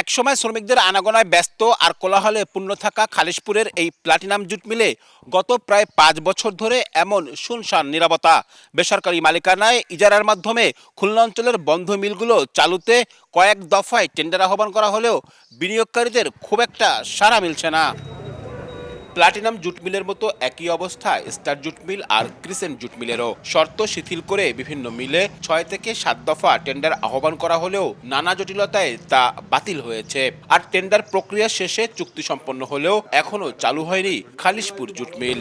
একসময় শ্রমিকদের আনাগোনায় ব্যস্ত আর কোলাহলে পূর্ণ থাকা খালিশপুরের এই প্লাটিনাম জুট মিলে গত প্রায় পাঁচ বছর ধরে এমন শুনশান নিরাপত্তা। বেসরকারি মালিকানায় ইজারার মাধ্যমে খুলনা অঞ্চলের বন্ধ মিলগুলো চালুতে কয়েক দফায় টেন্ডার আহ্বান করা হলেও বিনিয়োগকারীদের খুব একটা সাড়া মিলছে না। প্লাটিনাম জুট মিলের মতো একই অবস্থা স্টার জুট মিল আর ক্রিসেন্ট জুট মিলেরও। শর্ত শিথিল করে বিভিন্ন মিলে ছয় থেকে সাত দফা টেন্ডার আহ্বান করা হলেও নানা জটিলতায় তা বাতিল হয়েছে। আর টেন্ডার প্রক্রিয়া শেষে চুক্তি সম্পন্ন হলেও এখনও চালু হয়নি খালিশপুর জুট মিল।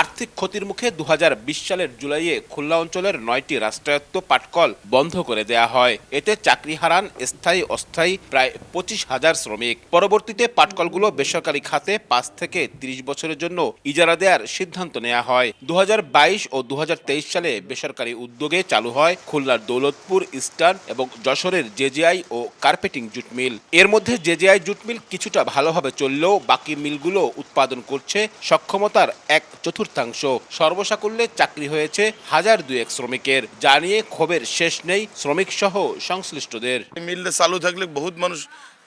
আর্থিক ক্ষতির মুখে দু হাজার বিশ সালের জুলাইয়ে খুলনা অঞ্চলের নয়টি রাষ্ট্রায়ত্ত পাটকল বন্ধ করে দেয়া হয়। এতে চাকরি হারান স্থায়ী অস্থায়ী প্রায় পঁচিশ হাজার শ্রমিক। পরবর্তীতে পাটকলগুলো বেসরকারি খাতে পাঁচ থেকে ৩০ বছরের জন্য ইজারা দেওয়ার সিদ্ধান্ত নেওয়া হয়। দু হাজার বাইশ ও দু হাজার তেইশ সালে বেসরকারি উদ্যোগে চালু হয় খুলনার দৌলতপুর, ইস্টার্ন এবং যশোরের জেজেআই ও কার্পেটিং জুট মিল। এর মধ্যে জেজেআই জুট মিল কিছুটা ভালোভাবে চললেও বাকি মিলগুলো উৎপাদন করছে সক্ষমতার এক চতুর্থাংশ সর্বসাকুল্যে চাকরি হয়েছে হাজার দুয়েক শ্রমিকের যা নিয়ে ক্ষোভের শেষ নেই শ্রমিক সহ সংশ্লিষ্টদের মিলটা চালু থাকলে বহুত মানুষ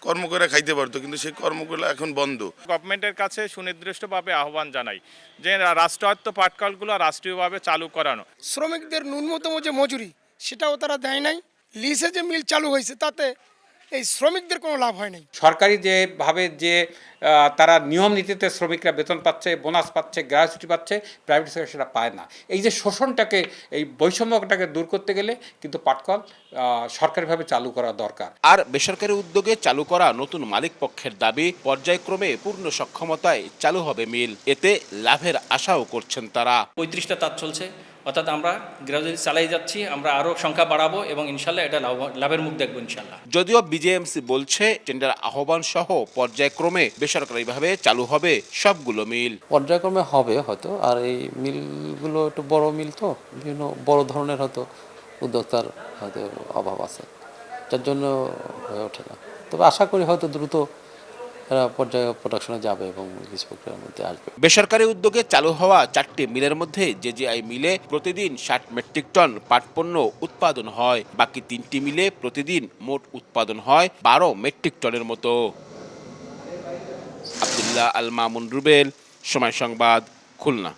কর্ম করে খাইতে পারতো কিন্তু সেই কর্মগুলো এখন বন্ধ। গভর্নমেন্টের কাছে সুনির্দিষ্টভাবে আহ্বান জানাই যে রাষ্ট্রায়ত্ত পাটকলগুলো রাষ্ট্রীয়ভাবে চালু করানো। শ্রমিকদের ন্যূনতম যে মজুরি সেটাও তারা দেয় নাই। লিসে যে মিল চালু হয়েছে তাতে এই শ্রমিকদের কোনো লাভ হয় নাই। সরকারি যেভাবে যে তারা নিয়ম নীতিতে শ্রমিকরা বেতন পাচ্ছে বোনাস পাচ্ছে গ্র্যাচুইটি পাচ্ছে প্রাইভেট সেক্টর সেটা পায় না। এই যে শোষণটাকে এই বৈষম্যটাকে দূর করতে গেলে কিন্তু পাটকল সরকারিভাবে চালু করা দরকার। আর বেসরকারি উদ্যোগে চালু করা নতুন মালিক পক্ষের দাবি পর্যায়ক্রমে পূর্ণ সক্ষমতায় চালু হবে মিল। এতে লাভের আশাও করছেন তারা। পঁয়ত্রিশটা তাঁত চলছে। অর্থাৎ আমরা গ্রাজুয়ালি চালাই যাচ্ছি আমরা আরও সংখ্যা বাড়াবো এবং ইনশাল্লাহ এটা লাভ লাভের মুখ দেখব ইনশাল্লাহ। যদিও বিজেএমসি বলছে টেন্ডার আহ্বান সহ পর্যায়ক্রমে বেসরকারিভাবে চালু হবে সবগুলো মিল। পর্যায়ক্রমে হবে হয়তো আর এই মিলগুলো একটু বড় মিল তো বিভিন্ন বড় ধরনের হয়তো উদ্যোক্তার হয়তো অভাব আছে যার জন্য হয়ে ওঠে না। তবে আশা করি হয়তো দ্রুত প্রোডাকশনে যাবে এবং লিজ প্রক্রিয়ার মধ্যে আসবে। বেসরকারি উদ্যোগে চালু হওয়া চারটি মিলের মধ্যে জেজেআই মিলে প্রতিদিন ষাট মেট্রিক টন পাটপণ্য উৎপাদন হয়। বাকি তিনটি মিলে প্রতিদিন মোট উৎপাদন হয় বারো মেট্রিক টনের মতো। আবদুল্লাহ আল মামুন রুবেল, সময় সংবাদ, খুলনা।